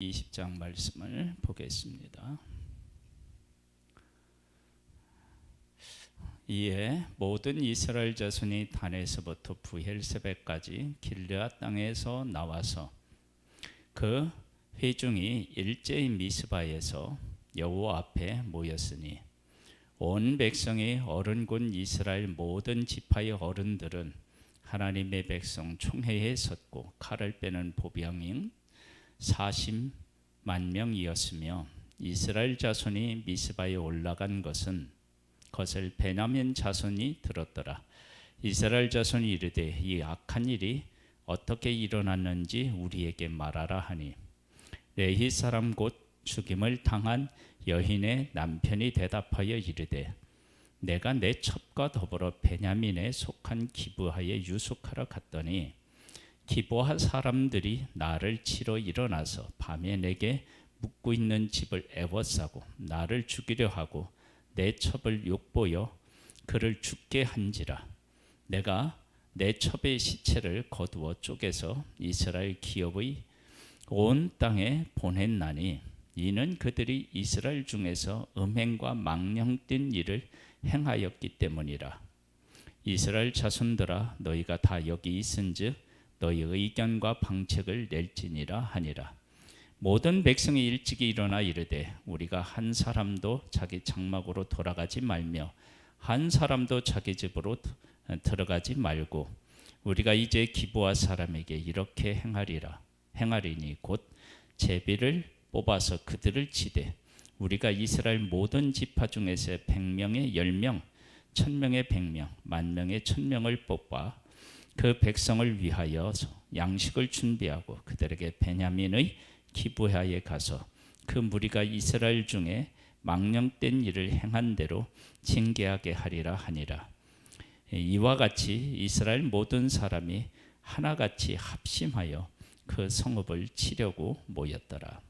20장 말씀을 보겠습니다. 이에 모든 이스라엘 자손이 단에서부터 부헬세베까지 길르앗 땅에서 나와서 그 회중이 일제히 미스바에서 여호와 앞에 모였으니 온 백성이 어른군 이스라엘 모든 지파의 어른들은 하나님의 백성 총회에 섰고 칼을 빼는 보병인 40만 명이었으며 이스라엘 자손이 미스바에 올라간 것은 것을 베냐민 자손이 들었더라. 이스라엘 자손이 이르되 이 악한 일이 어떻게 일어났는지 우리에게 말하라 하니 레히 사람 곧 죽임을 당한 여인의 남편이 대답하여 이르되 내가 내 첩과 더불어 베냐민에 속한 기부하에 유숙하러 갔더니 기부하 사람들이 나를 치러 일어나서 밤에 내게 묵고 있는 집을 애워싸고 나를 죽이려 하고 내 첩을 욕보여 그를 죽게 한지라. 내가 내 첩의 시체를 거두어 쪼개서 이스라엘 기업의 온 땅에 보냈나니 이는 그들이 이스라엘 중에서 음행과 망령된 일을 행하였기 때문이라. 이스라엘 자손들아 너희가 다 여기 있은즉 너희 의견과 방책을 낼지니라 하니라. 모든 백성이 일찍이 일어나 이르되 우리가 한 사람도 자기 장막으로 돌아가지 말며 한 사람도 자기 집으로 들어가지 말고 우리가 이제 기부와 사람에게 이렇게 행하리라. 행하리니 곧 제비를 뽑아서 그들을 치되 우리가 이스라엘 모든 지파 중에서 백명의 열명, 천명의 백명, 만명의 천명을 뽑아 그 백성을 위하여 양식을 준비하고 그들에게 베냐민의 기부하에 가서 그 무리가 이스라엘 중에 망령된 일을 행한 대로 징계하게 하리라 하니라. 이와 같이 이스라엘 모든 사람이 하나같이 합심하여 그 성읍을 치려고 모였더라.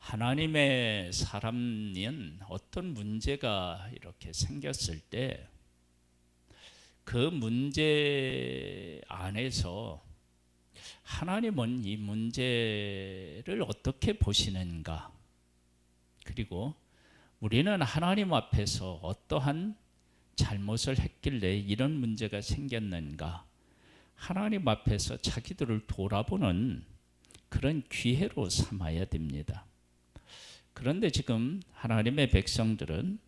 하나님의 사람은 어떤 문제가 이렇게 생겼을 때 그 문제 안에서 하나님은 이 문제를 어떻게 보시는가? 그리고 우리는 하나님 앞에서 어떠한 잘못을 했길래 이런 문제가 생겼는가? 하나님 앞에서 자기들을 돌아보는 그런 기회로 삼아야 됩니다. 그런데 지금 하나님의 백성들은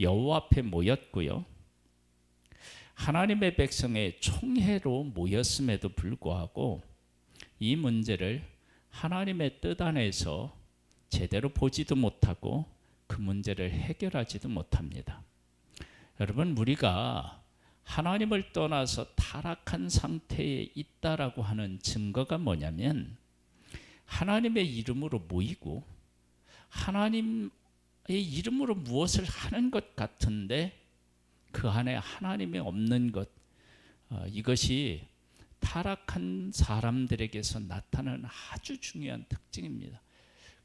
여호와 앞에 모였고요. 하나님의 백성의 총회로 모였음에도 불구하고 이 문제를 하나님의 뜻 안에서 제대로 보지도 못하고 그 문제를 해결하지도 못합니다. 여러분 우리가 하나님을 떠나서 타락한 상태에 있다라고 하는 증거가 뭐냐면 하나님의 이름으로 모이고 하나님의 이름으로 무엇을 하는 것 같은데 그 안에 하나님이 없는 것 어, 이것이 타락한 사람들에게서 나타나는 아주 중요한 특징입니다.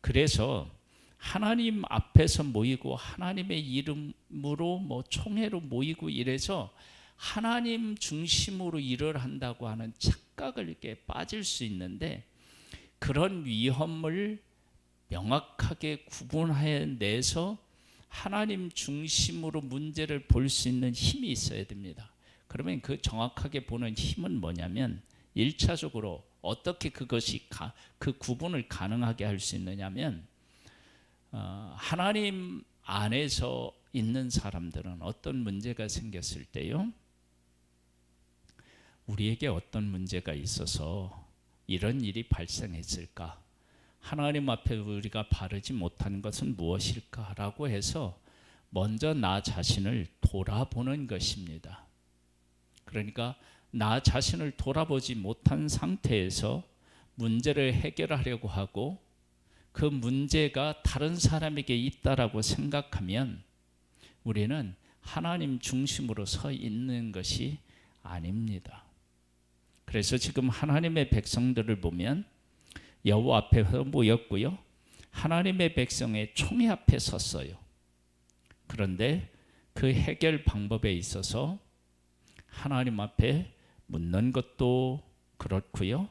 그래서 하나님 앞에서 모이고 하나님의 이름으로 뭐 총회로 모이고 이래서 하나님 중심으로 일을 한다고 하는 착각을 이렇게 빠질 수 있는데 그런 위험을 명확하게 구분해 내서 하나님 중심으로 문제를 볼 수 있는 힘이 있어야 됩니다. 그러면 그 정확하게 보는 힘은 뭐냐면 1차적으로 어떻게 그것이 가, 그 구분을 가능하게 할 수 있느냐면 어, 하나님 안에서 있는 사람들은 어떤 문제가 생겼을 때요 우리에게 어떤 문제가 있어서 이런 일이 발생했을까 하나님 앞에 우리가 바르지 못한 것은 무엇일까라고 해서 먼저 나 자신을 돌아보는 것입니다. 그러니까 나 자신을 돌아보지 못한 상태에서 문제를 해결하려고 하고 그 문제가 다른 사람에게 있다라고 생각하면 우리는 하나님 중심으로 서 있는 것이 아닙니다. 그래서 지금 하나님의 백성들을 보면 여호와 앞에 모였고요. 하나님의 백성의 총회 앞에 섰어요. 그런데 그 해결 방법에 있어서 하나님 앞에 묻는 것도 그렇고요.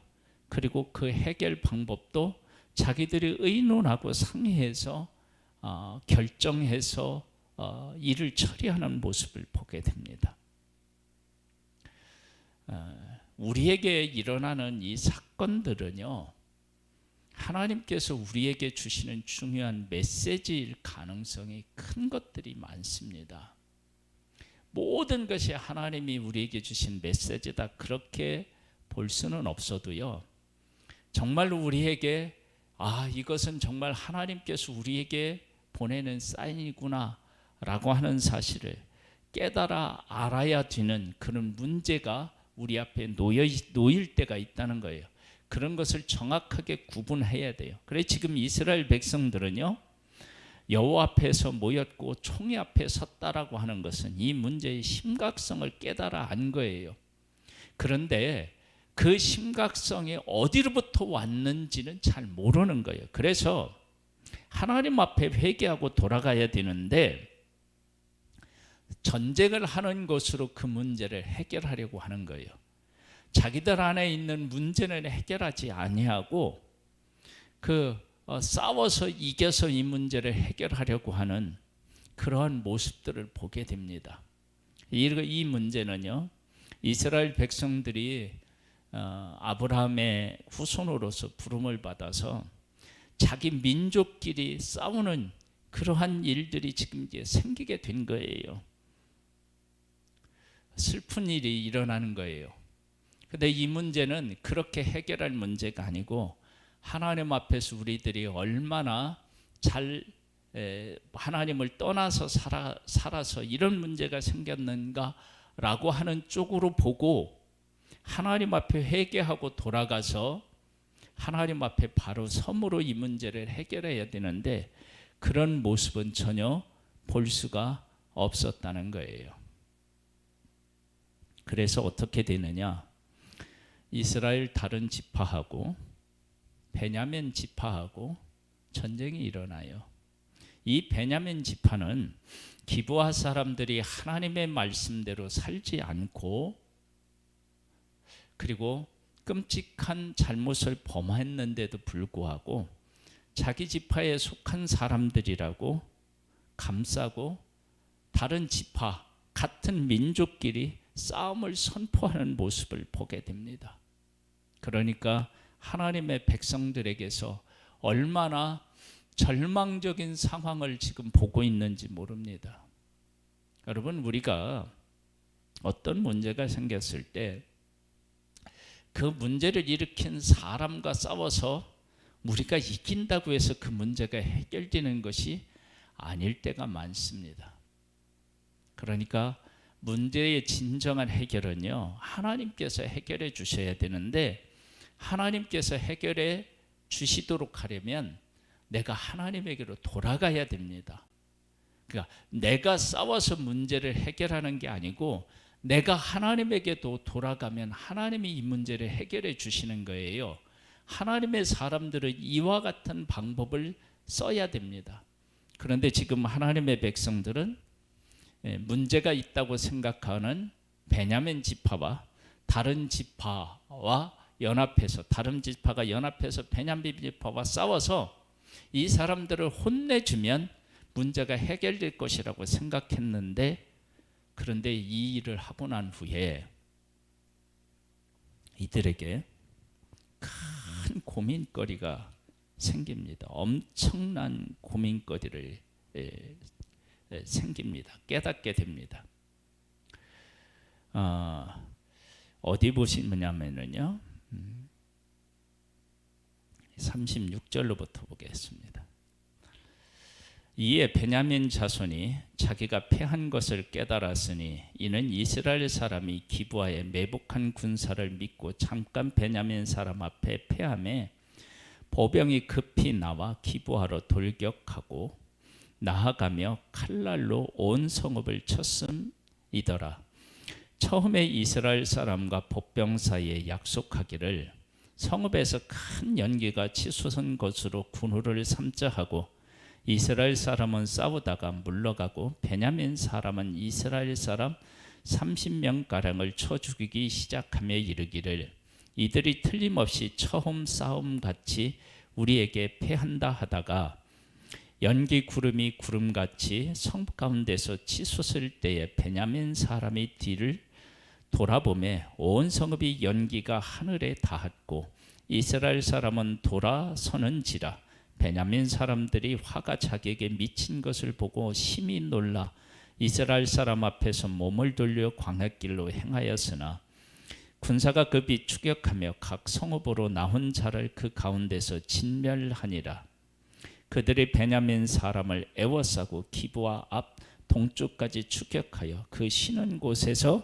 그리고 그 해결 방법도 자기들이 의논하고 상의해서 어, 결정해서 어, 일을 처리하는 모습을 보게 됩니다. 어, 우리에게 일어나는 이 사건들은요, 하나님께서 우리에게 주시는 중요한 메시지일 가능성이 큰 것들이 많습니다. 모든 것이 하나님이 우리에게 주신 메시지다 그렇게 볼 수는 없어도요. 정말 우리에게 아 이것은 정말 하나님께서 우리에게 보내는 사인이구나라고 하는 사실을 깨달아 알아야 되는 그런 문제가 우리 앞에 놓여 놓일 때가 있다는 거예요. 그런 것을 정확하게 구분해야 돼요. 그래 지금 이스라엘 백성들은요. 여호와 앞에서 모였고 총회 앞에 섰다라고 하는 것은 이 문제의 심각성을 깨달아 안 거예요. 그런데 그 심각성이 어디로부터 왔는지는 잘 모르는 거예요. 그래서 하나님 앞에 회개하고 돌아가야 되는데 전쟁을 하는 것으로 그 문제를 해결하려고 하는 거예요. 자기들 안에 있는 문제는 해결하지 아니하고 그 어, 싸워서 이겨서 이 문제를 해결하려고 하는 그러한 모습들을 보게 됩니다. 이, 이 문제는요 이스라엘 백성들이 어, 아브라함의 후손으로서 부름을 받아서 자기 민족끼리 싸우는 그러한 일들이 지금 이제 생기게 된 거예요. 슬픈 일이 일어나는 거예요. 근데 이 문제는 그렇게 해결할 문제가 아니고 하나님 앞에서 우리들이 얼마나 잘 에, 하나님을 떠나서 살아, 살아서 이런 문제가 생겼는가라고 하는 쪽으로 보고 하나님 앞에 회개하고 돌아가서 하나님 앞에 바로 섬으로 이 문제를 해결해야 되는데 그런 모습은 전혀 볼 수가 없었다는 거예요. 그래서 어떻게 되느냐? 이스라엘 다른 지파하고 베냐민 지파하고 전쟁이 일어나요. 이 베냐민 지파는 기부하 사람들이 하나님의 말씀대로 살지 않고 그리고 끔찍한 잘못을 범했는데도 불구하고 자기 지파에 속한 사람들이라고 감싸고 다른 지파 같은 민족끼리 싸움을 선포하는 모습을 보게 됩니다. 그러니까 하나님의 백성들에게서 얼마나 절망적인 상황을 지금 보고 있는지 모릅니다. 여러분, 우리가 어떤 문제가 생겼을 때 그 문제를 일으킨 사람과 싸워서 우리가 이긴다고 해서 그 문제가 해결되는 것이 아닐 때가 많습니다. 그러니까 문제의 진정한 해결은요, 하나님께서 해결해 주셔야 되는데, 하나님께서 해결해 주시도록 하려면 내가 하나님에게로 돌아가야 됩니다. 그러니까 내가 싸워서 문제를 해결하는 게 아니고 내가 하나님에게도 돌아가면 하나님이 이 문제를 해결해 주시는 거예요. 하나님의 사람들은 이와 같은 방법을 써야 됩니다. 그런데 지금 하나님의 백성들은 예, 문제가 있다고 생각하는 베냐민 지파와 다른 지파와 연합해서 다른 지파가 연합해서 베냐민 지파와 싸워서 이 사람들을 혼내주면 문제가 해결될 것이라고 생각했는데 그런데 이 일을 하고 난 후에 이들에게 큰 고민거리가 생깁니다. 엄청난 고민거리를 예, 예, 생깁니다. 깨닫게 됩니다. 어, 어디 보시면요. 36절로부터 보겠습니다. 이에 베냐민 자손이 자기가 패한 것을 깨달았으니 이는 이스라엘 사람이 기부하에 매복한 군사를 믿고 잠깐 베냐민 사람 앞에 패함에 보병이 급히 나와 기부하러 돌격하고 나아가며 칼날로 온 성읍을 쳤음이더라. 처음에 이스라엘 사람과 복병 사이에 약속하기를 성읍에서 큰 연기가 치솟은 것으로 군우를 삼자 하고 이스라엘 사람은 싸우다가 물러가고 베냐민 사람은 이스라엘 사람 30명 가량을 쳐 죽이기 시작하며 이르기를 이들이 틀림없이 처음 싸움 같이 우리에게 패한다 하다가 연기 구름이 구름같이 성 가운데서 치솟을 때에 베냐민 사람이 뒤를 돌아보매 온 성읍이 연기가 하늘에 닿았고 이스라엘 사람은 돌아서는지라 베냐민 사람들이 화가 자기에게 미친 것을 보고 심히 놀라 이스라엘 사람 앞에서 몸을 돌려 광야길로 행하였으나 군사가 급히 추격하며 각 성읍으로 나온 자를 그 가운데서 진멸하니라. 그들이 베냐민 사람을 애워싸고 기부와 앞 동쪽까지 추격하여 그 쉬는 곳에서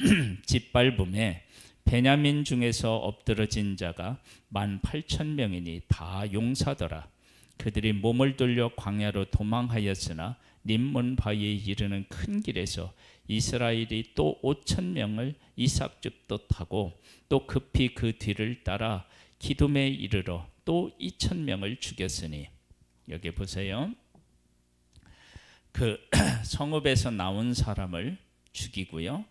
짓밟음에 베냐민 중에서 엎드러진 자가 만 팔천 명이니 다 용사더라. 그들이 몸을 돌려 광야로 도망하였으나 림몬 바위에 이르는 큰 길에서 이스라엘이 또 오천 명을 이삭죽도 타고 또 급히 그 뒤를 따라 기돔에 이르러 또 이천 명을 죽였으니 여기 보세요. 그 성읍에서 나온 사람을 죽이고요.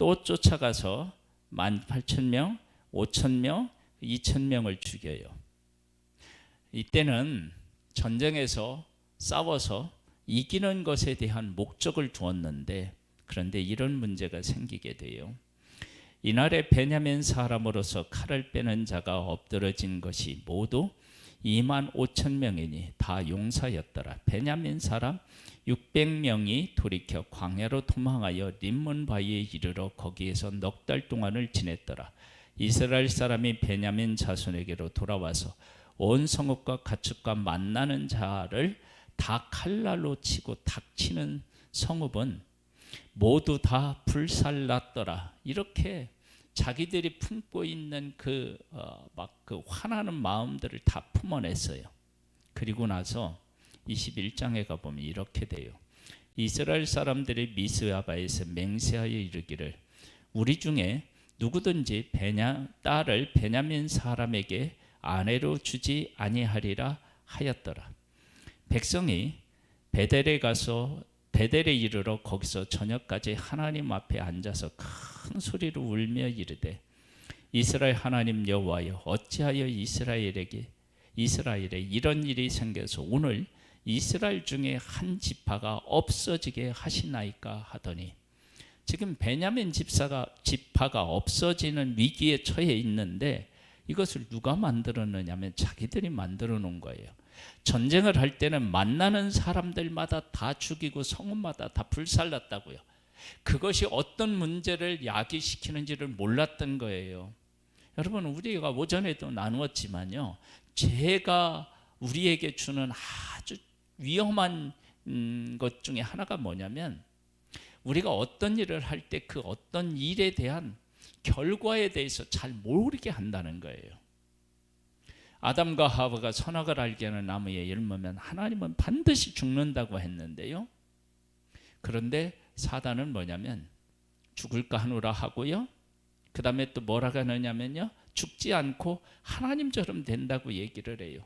또 쫓아가서 만 팔천 명, 오천 명, 이천 명을 죽여요. 이때는 전쟁에서 싸워서 이기는 것에 대한 목적을 두었는데 그런데 이런 문제가 생기게 돼요. 이날에 베냐민 사람으로서 칼을 빼는 자가 엎드러진 것이 모두 2만 5천 명이니 다 용사였더라. 베냐민 사람 600명이 돌이켜 광야로 도망하여 림몬 바위에 이르러 거기에서 넉 달 동안을 지냈더라. 이스라엘 사람이 베냐민 자손에게로 돌아와서 온 성읍과 가축과 만나는 자를 다 칼날로 치고 닥치는 성읍은 모두 다 불살났더라. 이렇게 자기들이 품고 있는 그 막그 화나는 마음들을 다 품어냈어요. 그리고 나서 21장에 가 보면 이렇게 돼요. 이스라엘 사람들이 미스야바에서 맹세하여 이르기를 우리 중에 누구든지 베냐 딸을 베냐민 사람에게 아내로 주지 아니하리라 하였더라. 백성이 베델에 가서 베델에 이르러 거기서 저녁까지 하나님 앞에 앉아서 큰 소리로 울며 이르되 이스라엘 하나님 여호와여 어찌하여 이스라엘에게 이스라엘에 이런 일이 생겨서 오늘 이스라엘 중에 한 지파가 없어지게 하시나이까 하더니 지금 베냐민 집사가 지파가 없어지는 위기에 처해 있는데 이것을 누가 만들었느냐면 자기들이 만들어 놓은 거예요. 전쟁을 할 때는 만나는 사람들마다 다 죽이고 성읍마다 다 불살랐다고요. 그것이 어떤 문제를 야기시키는지를 몰랐던 거예요. 여러분 우리가 오전에도 나누었지만요. 죄가 우리에게 주는 아주 위험한 음, 것 중에 하나가 뭐냐면 우리가 어떤 일을 할 때 그 어떤 일에 대한 결과에 대해서 잘 모르게 한다는 거예요. 아담과 하와가 선악을 알게 하는 나무에 열매면 하나님은 반드시 죽는다고 했는데요. 그런데 사단은 뭐냐면 죽을까 하노라 하고요. 그 다음에 또 뭐라고 하느냐면요. 죽지 않고 하나님처럼 된다고 얘기를 해요.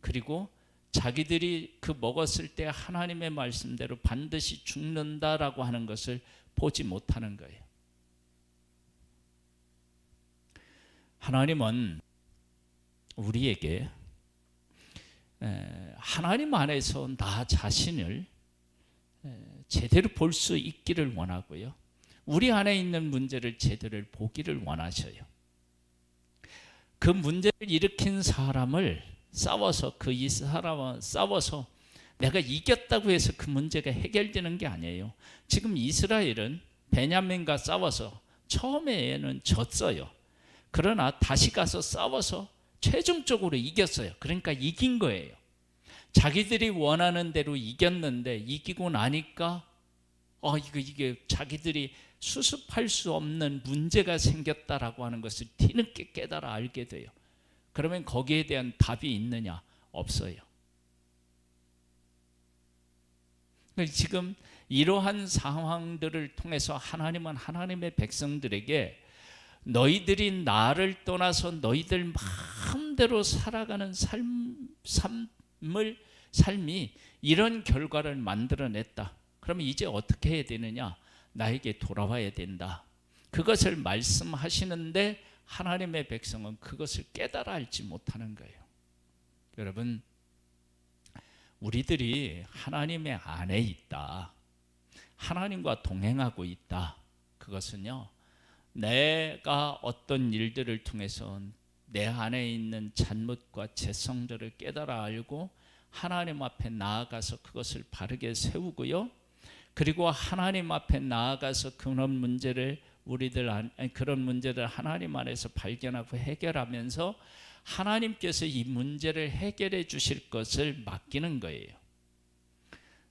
그리고 자기들이 그 먹었을 때 하나님의 말씀대로 반드시 죽는다라고 하는 것을 보지 못하는 거예요. 하나님은 우리에게 하나님 안에서 나 자신을 제대로 볼 수 있기를 원하고요. 우리 안에 있는 문제를 제대로 보기를 원하셔요. 그 문제를 일으킨 사람을 싸워서 그 이 사람과 싸워서 내가 이겼다고 해서 그 문제가 해결되는 게 아니에요. 지금 이스라엘은 베냐민과 싸워서 처음에는 졌어요. 그러나 다시 가서 싸워서 최종적으로 이겼어요. 그러니까 이긴 거예요. 자기들이 원하는 대로 이겼는데 이기고 나니까 어 이거 이게 자기들이 수습할 수 없는 문제가 생겼다라고 하는 것을 뒤늦게 깨달아 알게 돼요. 그러면 거기에 대한 답이 있느냐? 없어요. 지금 이러한 상황들을 통해서 하나님은 하나님의 백성들에게 너희들이 나를 떠나서 너희들 마음대로 살아가는 삶, 삶을 삶이 이런 결과를 만들어냈다. 그러면 이제 어떻게 해야 되느냐? 나에게 돌아와야 된다. 그것을 말씀하시는데 하나님의 백성은 그것을 깨달아 알지 못하는 거예요. 여러분, 우리들이 하나님의 안에 있다. 하나님과 동행하고 있다. 그것은요, 내가 어떤 일들을 통해서 내 안에 있는 잘못과 죄성들을 깨달아 알고 하나님 앞에 나아가서 그것을 바르게 세우고요. 그리고 하나님 앞에 나아가서 그런 문제를 우리들 안, 그런 문제를 하나님 안에서 발견하고 해결하면서 하나님께서 이 문제를 해결해 주실 것을 맡기는 거예요.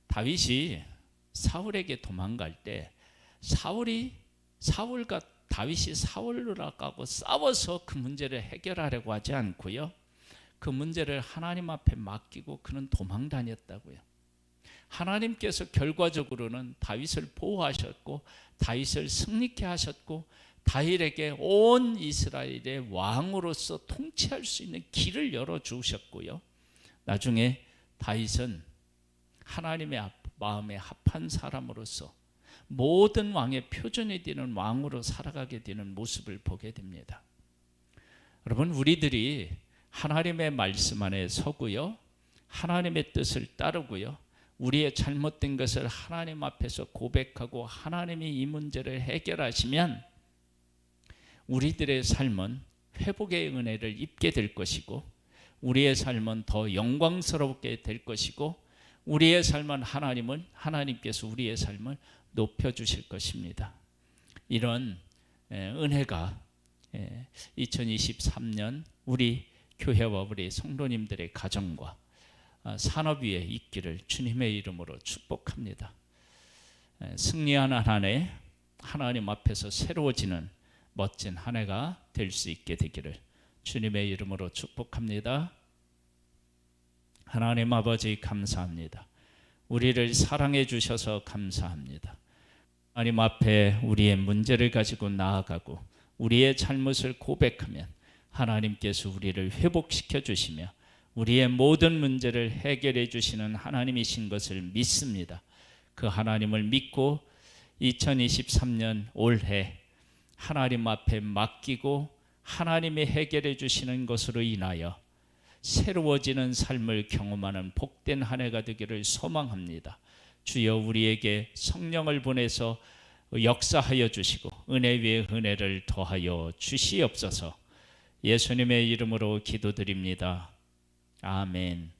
다윗이 사울에게 도망갈 때 사울이 사울과 다윗이 사울로 나가고 싸워서 그 문제를 해결하려고 하지 않고요. 그 문제를 하나님 앞에 맡기고 그는 도망 다녔다고요. 하나님께서 결과적으로는 다윗을 보호하셨고 다윗을 승리케 하셨고 다윗에게 온 이스라엘의 왕으로서 통치할 수 있는 길을 열어 주셨고요. 나중에 다윗은 하나님의 마음에 합한 사람으로서 모든 왕의 표준이 되는 왕으로 살아가게 되는 모습을 보게 됩니다. 여러분 우리들이 하나님의 말씀 안에 서고요. 하나님의 뜻을 따르고요. 우리의 잘못된 것을 하나님 앞에서 고백하고 하나님이 이 문제를 해결하시면 우리들의 삶은 회복의 은혜를 입게 될 것이고 우리의 삶은 더 영광스럽게 될 것이고 우리의 삶은 하나님은 하나님께서 우리의 삶을 높여 주실 것입니다. 이런 은혜가 2023년 우리 교회와 우리 성도님들의 가정과 산업 위에 있기를 주님의 이름으로 축복합니다. 승리하는 한해 하나님 앞에서 새로워지는 멋진 한 해가 될 수 있게 되기를 주님의 이름으로 축복합니다. 하나님 아버지 감사합니다. 우리를 사랑해 주셔서 감사합니다. 하나님 앞에 우리의 문제를 가지고 나아가고 우리의 잘못을 고백하면 하나님께서 우리를 회복시켜 주시며 우리의 모든 문제를 해결해 주시는 하나님이신 것을 믿습니다. 그 하나님을 믿고 2023년 올해 하나님 앞에 맡기고 하나님이 해결해 주시는 것으로 인하여 새로워지는 삶을 경험하는 복된 한 해가 되기를 소망합니다. 주여 우리에게 성령을 보내서 역사하여 주시고 은혜 위에 은혜를 더하여 주시옵소서. 예수님의 이름으로 기도드립니다. 아멘.